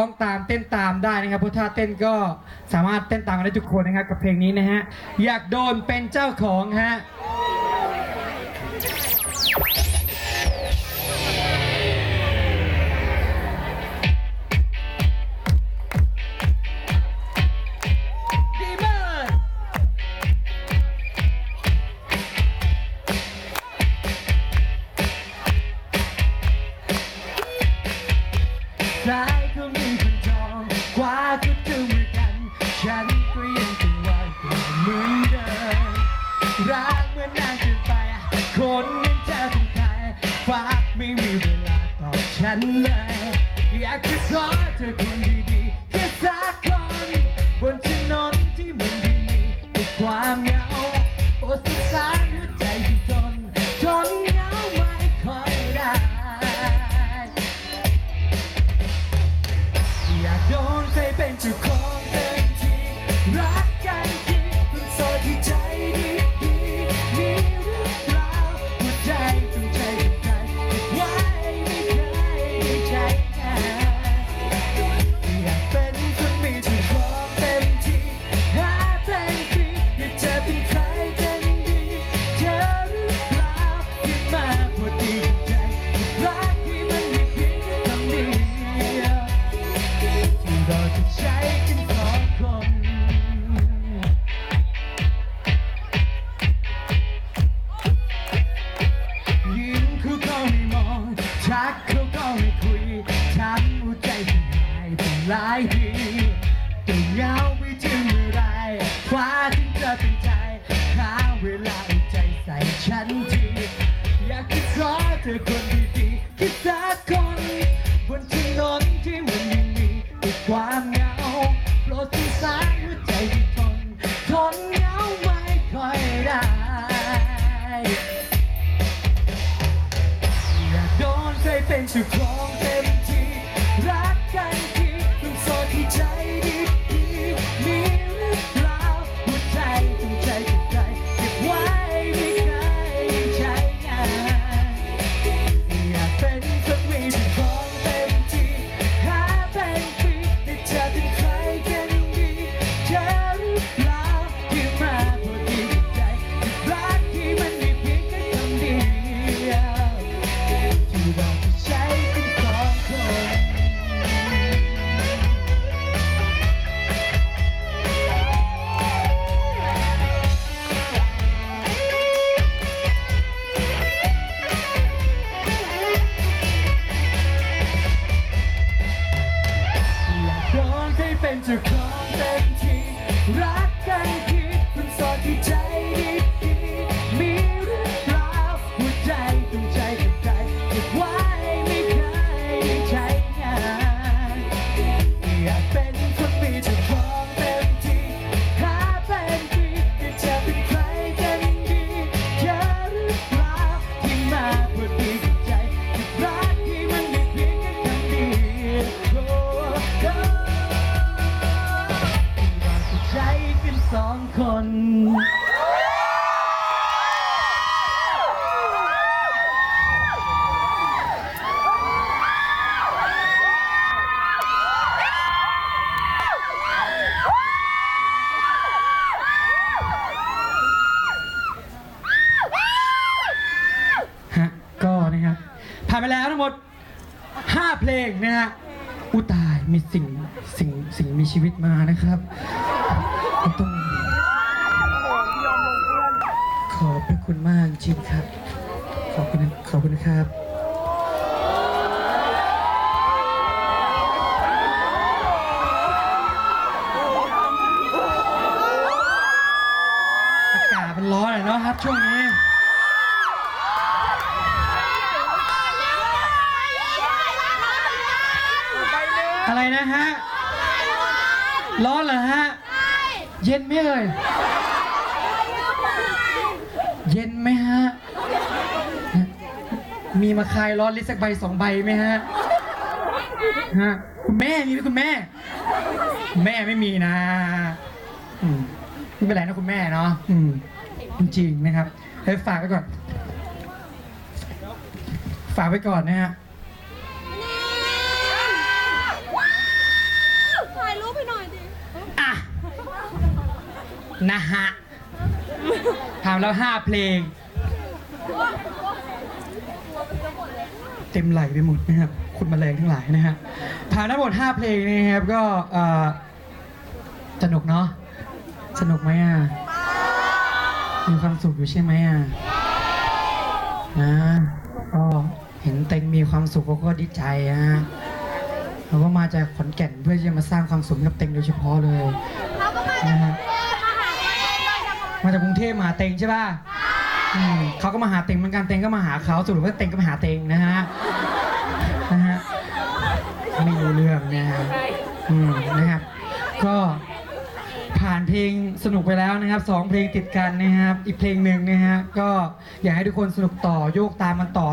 ร้องตามเต้นตามได้นะครับเพราะท่าเต้นก็สามารถเต้นตามกันได้ทุกคนนะครับกับเพลงนี้นะฮะอยากโดนเป็นเจ้าของฮะ at night. Yeah, act hard to convince. 哎。Winter comes and คน ฮะ ก็นะครับผ่านไปแล้วทั้งหมด 5 เพลงนะฮะอุยตายมีสิ่งสิ่งสิ่งมีชีวิตมานะครับ ต้อง น้ำจิ้ครับ ขอบคุณขอบคุณครับอากาศมันร้อนเลยเนาะครับ ช่วงนี้อะไรนะฮะ ร้อนเหรอฮะ เย็นไหมเอ่ย เย็นไหมฮะ มีมาคายร้อนลิสักใบสองใบไหมฮะ ฮะ คุณแม่มีไหมคุณแม่ แม่ไม่มีนะอืมไม่เป็นไรนะคุณแม่เนาะอืมจริงๆนะครับเฮ้ยฝากไว้ก่อน ฝากไว้ก่อนนะฮะ ถ่ายรูปให้หน่อยดิ อะ นะฮะ แล้วห้าเพลง เต็มไหลไปหมดนะครับ คุณมแมลงทั้งหลายนะฮะผ่านทั้งหมด5เพลงนะครับ ก็สนุกเนาะสนุกไหมอะมีความสุขอยู่ใช่ไหมอะนะก็เห็นเต็งมีความสุขก็ดีใจอะเราก็มาจากขอนแก่นเพื่อจะมาสร้างความสุขกับเต็งโดยเฉพาะเลยนะฮะ มาจากกรุงเทพมาหาเต็งใช่ป่ะอืมเขาก็มาหาเต็งเหมือนกันเต็งก็มาหาเขาสรุปว่าเต็งก็มาหาเต็งนะฮะนะฮะไม่รู้เรื่องนะฮะอืมนะครับ ก็ผ่านเพลงสนุกไปแล้วนะครับสองเพลงติดกันนะครับ อีกเพลงหนึ่งนะฮะก็อยากให้ทุกคนสนุกต่อโยกตามมันต่อ